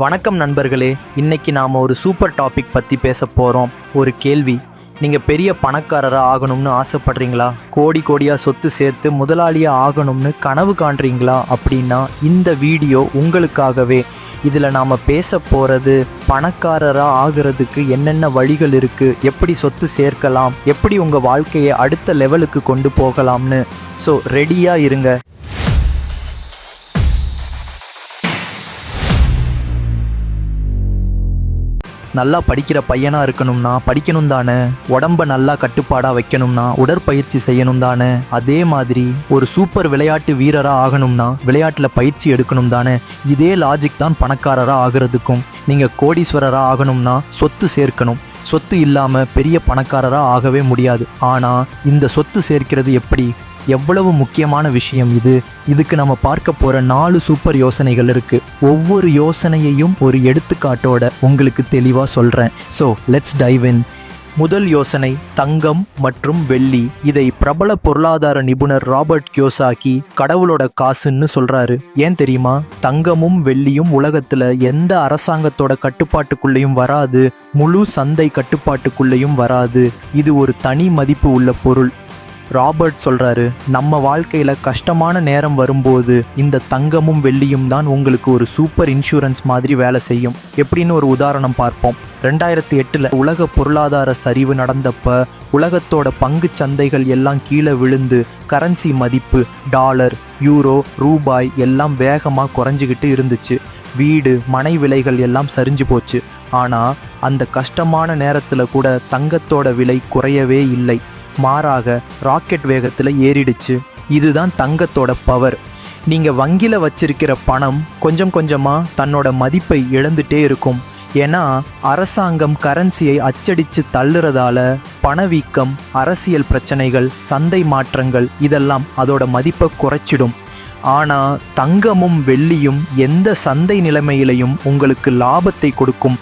வணக்கம் நண்பர்களே இன்னைக்கு நாம் ஒரு சூப்பர் டாபிக் பற்றி பேச போகிறோம் ஒரு கேள்வி. நீங்கள் பெரிய பணக்காரராக ஆகணும்னு ஆசைப்படுறீங்களா? கோடி கோடியாக சொத்து சேர்த்து முதலாளியாக ஆகணும்னு கனவு காண்றீங்களா? அப்படின்னா இந்த வீடியோ உங்களுக்காகவே. இதில் நாம் பேச போகிறது பணக்காரராக ஆகிறதுக்கு என்னென்ன வழிகள் இருக்குது எப்படி சொத்து சேர்க்கலாம்? எப்படி உங்கள் வாழ்க்கையை அடுத்த லெவலுக்கு கொண்டு போகலாம்னு? ஸோ ரெடியாக இருங்க. நல்லா படிக்கிற பையனாக இருக்கணும்னா படிக்கணும் தானே? உடம்ப நல்லா கட்டுப்பாடாக வைக்கணும்னா உடற்பயிற்சி செய்யணும் தானே? அதே மாதிரி ஒரு சூப்பர் விளையாட்டு வீரராக ஆகணும்னா விளையாட்டில் பயிற்சி எடுக்கணும் தானே? இதே லாஜிக் தான் பணக்காரராக ஆகிறதுக்கும். நீங்கள் கோடீஸ்வரராக ஆகணும்னா சொத்து சேர்க்கணும். சொத்து இல்லாமல் பெரிய பணக்காரராக ஆகவே முடியாது. ஆனால் இந்த சொத்து சேர்க்கிறது எப்படி? எவ்வளவு முக்கியமான விஷயம் இது. இதுக்கு நம்ம பார்க்க போற நாலு சூப்பர் யோசனைகள் இருக்கு. ஒவ்வொரு யோசனையையும் ஒரு எடுத்துக்காட்டோட உங்களுக்கு தெளிவா சொல்றேன். ஸோ லெட்ஸ் டைவ் இன் முதல் யோசனை தங்கம் மற்றும் வெள்ளி. இதை பிரபல பொருளாதார நிபுணர் ராபர்ட் கியோசாக்கி கடவுளோட காசுன்னு சொல்றாரு. ஏன் தெரியுமா? தங்கமும் வெள்ளியும் உலகத்துல எந்த அரசாங்கத்தோட கட்டுப்பாட்டுக்குள்ளேயும் வராது. முழு சந்தை கட்டுப்பாட்டுக்குள்ளேயும் வராது. இது ஒரு தனி மதிப்பு உள்ள பொருள். ராபர்ட் சொல்றாரு நம்ம வாழ்க்கையில கஷ்டமான நேரம் வரும்போது இந்த தங்கமும் வெள்ளியும் தான் உங்களுக்கு ஒரு சூப்பர் இன்சூரன்ஸ் மாதிரி வேலை செய்யும். எப்படின்னு ஒரு உதாரணம் பார்ப்போம். ரெண்டாயிரத்தி எட்டில் உலக பொருளாதார சரிவு நடந்தப்ப உலகத்தோட பங்கு சந்தைகள் எல்லாம் கீழே விழுந்து கரன்சி மதிப்பு டாலர் யூரோ ரூபாய் எல்லாம் வேகமாக குறைஞ்சிக்கிட்டு இருந்துச்சு. வீடு மனை விலைகள் எல்லாம் சரிஞ்சு போச்சு. ஆனால் அந்த கஷ்டமான நேரத்தில் கூட தங்கத்தோட விலை குறையவே இல்லை. மாறாக ராக்கெட் வேகத்தில் ஏறிடுச்சு. இதுதான் தங்கத்தோட பவர் நீங்கள் வங்கியில் வச்சிருக்கிற பணம் கொஞ்சம் கொஞ்சமாக தன்னோட மதிப்பை இழந்துட்டே இருக்கும். ஏன்னா அரசாங்கம் கரன்சியை அச்சடித்து தள்ளுறதால பணவீக்கம் அரசியல் பிரச்சனைகள் சந்தை மாற்றங்கள் இதெல்லாம் அதோட மதிப்பை குறைச்சிடும். ஆனால் தங்கமும் வெள்ளியும் எந்த சந்தை நிலைமையிலையும் உங்களுக்கு லாபத்தை கொடுக்கும்.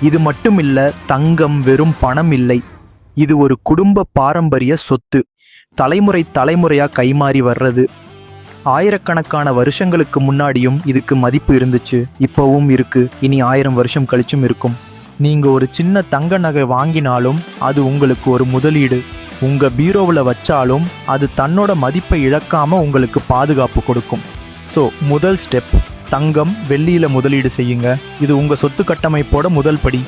இது மட்டும் இல்லை தங்கம் வெறும் பணம் இல்லை. இது ஒரு குடும்ப பாரம்பரிய சொத்து. தலைமுறை தலைமுறையா கைமாறி வர்றது. ஆயிரக்கணக்கான வருஷங்களுக்கு முன்னாடியும் இதுக்கு மதிப்பு இருந்துச்சு. இப்போவும் இருக்கு. இனி ஆயிரம் வருஷம் கழிச்சும் இருக்கும். நீங்க ஒரு சின்ன தங்க நகை வாங்கினாலும் அது உங்களுக்கு ஒரு முதலீடு. உங்க பீரோவில் வச்சாலும் அது தன்னோட மதிப்பை இழக்காம உங்களுக்கு பாதுகாப்பு கொடுக்கும். ஸோ முதல் ஸ்டெப் தங்கம் வெள்ளியில முதலீடு செய்யுங்க. இது உங்க சொத்து கட்டமைப்போட முதல் படி.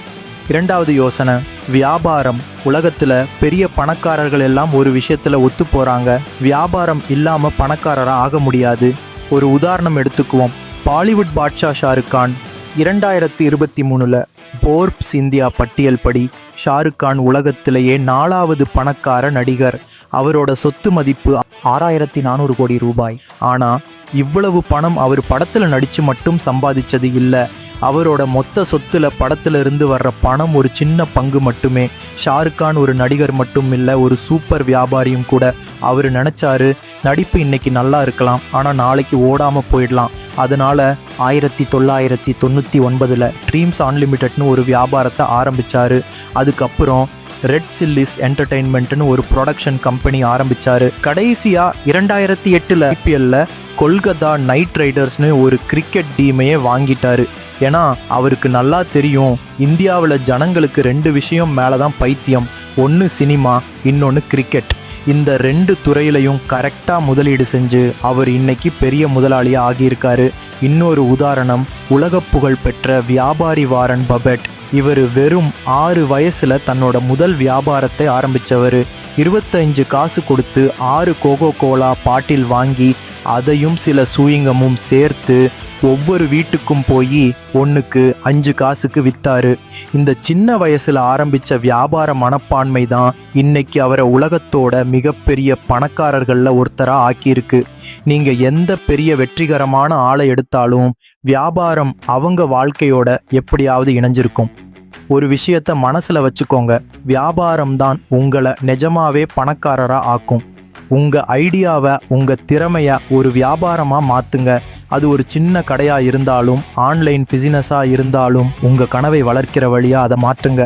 இரண்டாவது யோசனை. வியாபாரம். உலகத்தில் பெரிய பணக்காரர்கள் எல்லாம் ஒரு விஷயத்தில் ஒத்து போகிறாங்க வியாபாரம் இல்லாமல் பணக்காரராக ஆக முடியாது. ஒரு உதாரணம் எடுத்துக்குவோம். பாலிவுட் பாட்ஷா ஷாருக் கான் இரண்டாயிரத்தி இருபத்தி மூணில் போர்ப்ஸ் இந்தியா பட்டியல் படி ஷாருக் கான் உலகத்திலேயே நாலாவது பணக்கார நடிகர். அவரோட சொத்து மதிப்பு ஆறாயிரத்தி நானூறு கோடி ரூபாய். ஆனால் இவ்வளவு பணம் அவர் படத்தில் நடித்து மட்டும் சம்பாதிச்சது இல்லை. அவரோட மொத்த சொத்துல படத்துல இருந்து வர்ற பணம் ஒரு சின்ன பங்கு மட்டுமே. ஷாருக் கான் ஒரு நடிகர் மட்டும் இல்லை ஒரு சூப்பர் வியாபாரியும் கூட. அவர் நினைச்சாரு நடிப்பு இன்னைக்கு நல்லா இருக்கலாம் ஆனால் நாளைக்கு ஓடாம போயிடலாம். அதனால ஆயிரத்தி தொள்ளாயிரத்தி தொண்ணூற்றி ஒன்பதில் ட்ரீம்ஸ் அன்லிமிட்டட்னு ஒரு வியாபாரத்தை ஆரம்பிச்சாரு. அதுக்கப்புறம் ரெட் சில்லிஸ் என்டர்டெயின்மெண்ட்னு ஒரு ப்ரொடக்ஷன் கம்பெனி ஆரம்பிச்சாரு. கடைசியா இரண்டாயிரத்தி எட்டுல ஐபிஎல்ல கொல்கத்தா நைட் ரைடர்ஸ்னு ஒரு கிரிக்கெட் டீமையே வாங்கிட்டாரு. ஏன்னா அவருக்கு நல்லா தெரியும் இந்தியாவில் ஜனங்களுக்கு ரெண்டு விஷயம் மேலே தான் பைத்தியம். ஒன்று சினிமா இன்னொன்று கிரிக்கெட் இந்த ரெண்டு துறையிலையும் கரெக்டாக முதலீடு செஞ்சு அவர் இன்னைக்கு பெரிய முதலாளியாக ஆகியிருக்காரு. இன்னொரு உதாரணம் உலக புகழ் பெற்ற வியாபாரி வாரன் பபெட். இவர் வெறும் ஆறு வயசில் தன்னோட முதல் வியாபாரத்தை ஆரம்பித்தவர் இருபத்தஞ்சு காசு கொடுத்து ஆறு கோகோ கோலா பாட்டில் வாங்கி அதையும் சில சூயிங்கமும் சேர்த்து ஒவ்வொரு வீட்டுக்கும் போய் ஒன்றுக்கு அஞ்சு காசுக்கு வித்தாரு. இந்த சின்ன வயசுல ஆரம்பிச்ச வியாபார மனப்பான்மை தான் இன்னைக்கு அவரை உலகத்தோட மிகப்பெரிய பணக்காரர்களில் ஒருத்தரா ஆக்கியிருக்கு. நீங்க எந்த பெரிய வெற்றிகரமான ஆளை எடுத்தாலும் வியாபாரம் அவங்க வாழ்க்கையோட எப்படியாவது இணைஞ்சிருக்கும். ஒரு விஷயத்த மனசுல வச்சுக்கோங்க. வியாபாரம் தான் உங்களை நிஜமாவே பணக்காரரா ஆக்கும். உங்கள் ஐடியாவை உங்கள் திறமையை ஒரு வியாபாரமாக மாற்றுங்க அது ஒரு சின்ன கடையாக இருந்தாலும் ஆன்லைன் பிசினஸாக இருந்தாலும் உங்கள் கனவை வளர்க்கிற வழியாக அதை மாற்றுங்க.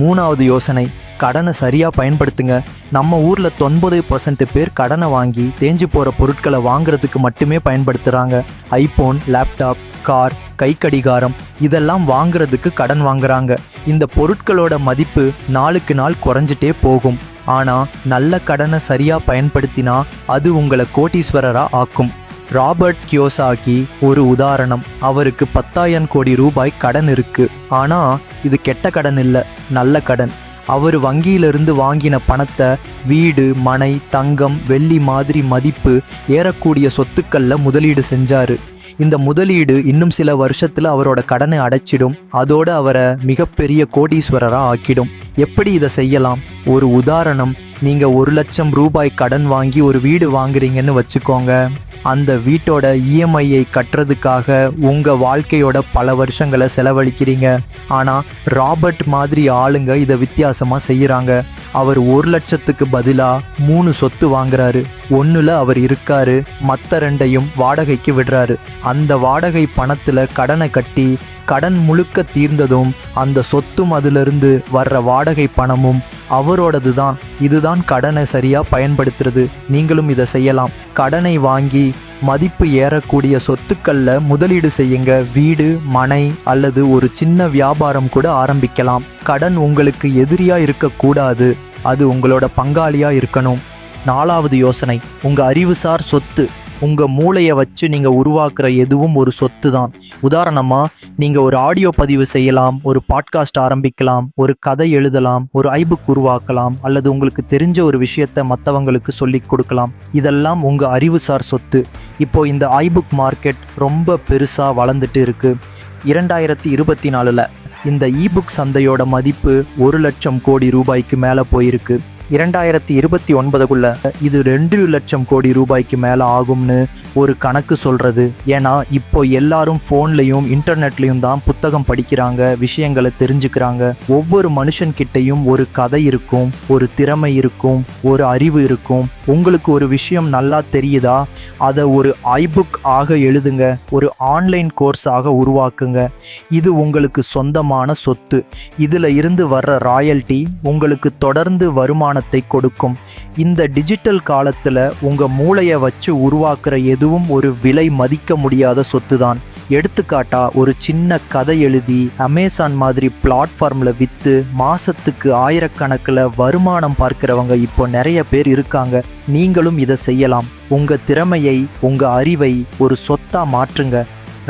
மூணாவது யோசனை கடனை சரியாக பயன்படுத்துங்க. நம்ம ஊரில் தொண்பது பர்சன்ட் பேர் கடனை வாங்கி தேஞ்சு போகிற பொருட்களை வாங்குறதுக்கு மட்டுமே பயன்படுத்துகிறாங்க ஐபோன் லேப்டாப் கார் கை கடிகாரம் இதெல்லாம் வாங்குறதுக்கு கடன் வாங்குறாங்க. இந்த பொருட்களோட மதிப்பு நாளுக்கு நாள் குறைஞ்சிட்டே போகும். ஆனா நல்ல கடனை சரியா பயன்படுத்தினா அது உங்களை கோடீஸ்வரரா ஆக்கும். ராபர்ட் கியோசாகி ஒரு உதாரணம். அவருக்கு பத்தாயிரம் கோடி ரூபாய் கடன் இருக்கு. ஆனா இது கெட்ட கடன் இல்ல நல்ல கடன். அவர் வங்கியிலிருந்து வாங்கின பணத்தை வீடு மனை தங்கம் வெள்ளி மாதிரி மதிப்பு ஏறக்கூடிய சொத்துக்கள்ல முதலீடு செஞ்சாரு. இந்த முதலீடு இன்னும் சில வருஷத்துல அவரோட கடனை அடைச்சிடும். அதோடு அவரை மிகப்பெரிய கோடீஸ்வரரா ஆக்கிடும். எப்படி இதை செய்யலாம்? ஒரு உதாரணம் நீங்க ஒரு லட்சம் ரூபாய் கடன் வாங்கி ஒரு வீடு வாங்குறீங்கன்னு வச்சுக்கோங்க. அந்த வீட்டோட இஎம்ஐயை கட்டுறதுக்காக உங்க வாழ்க்கையோட பல வருஷங்களை செலவழிக்கிறீங்க. ஆனா ராபர்ட் மாதிரி ஆளுங்க இதை வித்தியாசமா செய்யறாங்க. அவர் ஒரு லட்சத்துக்கு பதிலா மூணு சொத்து வாங்குறாரு. ஒன்றில் அவர் இருக்காரு மற்ற ரெண்டையும் வாடகைக்கு விடுறாரு. அந்த வாடகை பணத்தில் கடனை கட்டி கடன் முழுக்க தீர்ந்ததும் அந்த சொத்தும் அதிலிருந்து வர்ற வாடகை பணமும் அவரோடது தான் இதுதான் கடனை சரியாக பயன்படுத்துறது. நீங்களும் இதை செய்யலாம். கடனை வாங்கி மதிப்பு ஏறக்கூடிய சொத்துக்களில் முதலீடு செய்யுங்க. வீடு மனை அல்லது ஒரு சின்ன வியாபாரம் கூட ஆரம்பிக்கலாம். கடன் உங்களுக்கு எதிரியாக இருக்கக்கூடாது. அது உங்களோட பங்காளியாக இருக்கணும். நாலாவது யோசனை உங்கள் அறிவுசார் சொத்து உங்கள் மூளையை வச்சு நீங்கள் உருவாக்குற எதுவும் ஒரு சொத்து தான் உதாரணமாக நீங்கள் ஒரு ஆடியோ பதிவு செய்யலாம் ஒரு பாட்காஸ்ட் ஆரம்பிக்கலாம் ஒரு கதை எழுதலாம் ஒரு ஐபுக் உருவாக்கலாம் அல்லது உங்களுக்கு தெரிஞ்ச ஒரு விஷயத்தை மற்றவங்களுக்கு சொல்லி கொடுக்கலாம். இதெல்லாம் உங்கள் அறிவுசார் சொத்து. இப்போது இந்த ஐபுக் மார்க்கெட் ரொம்ப பெருசாக வளர்ந்துட்டு இருக்குது இரண்டாயிரத்தி இருபத்தி நாலில் இந்த இபுக் சந்தையோட மதிப்பு ஒரு லட்சம் கோடி ரூபாய்க்கு மேலே போயிருக்கு. இரண்டாயிரத்தி இருபத்தி ஒன்பதுக்குள்ள இது ரெண்டு லட்சம் கோடி ரூபாய்க்கு மேலே ஆகும்னு ஒரு கணக்கு சொல்றது. ஏன்னா இப்போ எல்லாரும் ஃபோன்லையும் இன்டர்நெட்லையும் தான் புத்தகம் படிக்கிறாங்க விஷயங்களை தெரிஞ்சுக்கிறாங்க. ஒவ்வொரு மனுஷன்கிட்டையும் ஒரு கதை இருக்கும் ஒரு திறமை இருக்கும் ஒரு அறிவு இருக்கும். உங்களுக்கு ஒரு விஷயம் நல்லா தெரியுதா? அதை ஒரு ஐபுக் ஆக எழுதுங்க ஒரு ஆன்லைன் கோர்ஸ் ஆக உருவாக்குங்க. இது உங்களுக்கு சொந்தமான சொத்து. இதில் இருந்து வர்ற ராயல்ட்டி உங்களுக்கு தொடர்ந்து வருமானத்தை கொடுக்கும். இந்த டிஜிட்டல் காலத்தில் உங்கள் மூளையை வச்சு உருவாக்குற எதுவும் ஒரு விலை மதிக்க முடியாத சொத்து தான் எடுத்துக்காட்டா ஒரு சின்ன கதை எழுதி அமேசான் மாதிரி பிளாட்ஃபார்மில் விற்று மாசத்துக்கு ஆயிரக்கணக்கில் வருமானம் பார்க்கிறவங்க இப்போ நிறைய பேர் இருக்காங்க. நீங்களும் இதை செய்யலாம். உங்க திறமையை உங்க அறிவை ஒரு சொத்தா மாற்றுங்க.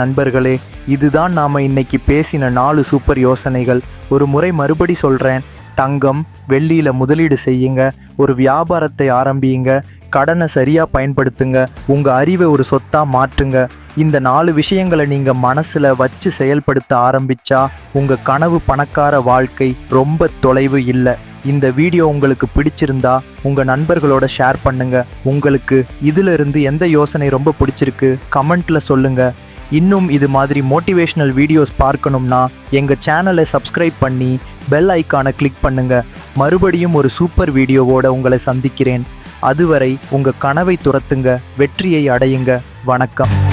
நண்பர்களே இதுதான் நாம இன்னைக்கு பேசின நாலு சூப்பர் யோசனைகள். ஒரு முறை மறுபடி சொல்றேன். தங்கம் வெள்ளியில் முதலீடு செய்யுங்க ஒரு வியாபாரத்தை ஆரம்பியுங்க கடனை சரியாக பயன்படுத்துங்க உங்கள் அறிவை ஒரு சொத்தாக மாற்றுங்க. இந்த நாலு விஷயங்களை நீங்கள் மனசில் வச்சு செயல்படுத்த ஆரம்பித்தா உங்கள் கனவு பணக்கார வாழ்க்கை ரொம்ப தொலைவு இல்லை. இந்த வீடியோ உங்களுக்கு பிடிச்சிருந்தா உங்கள் நண்பர்களோட ஷேர் பண்ணுங்கள் உங்களுக்கு இதிலிருந்து எந்த யோசனை ரொம்ப பிடிச்சிருக்கு கமெண்ட்டில் சொல்லுங்கள் இன்னும் இது மாதிரி மோட்டிவேஷ்னல் வீடியோஸ் பார்க்கணும்னா எங்கள் சேனலை சப்ஸ்கிரைப் பண்ணி பெல் ஐக்கானை கிளிக் பண்ணுங்கள் மறுபடியும் ஒரு சூப்பர் வீடியோவோட உங்களை சந்திக்கிறேன். அதுவரை உங்கள் கனவை துரத்துங்க வெற்றியை அடையுங்க. வணக்கம்.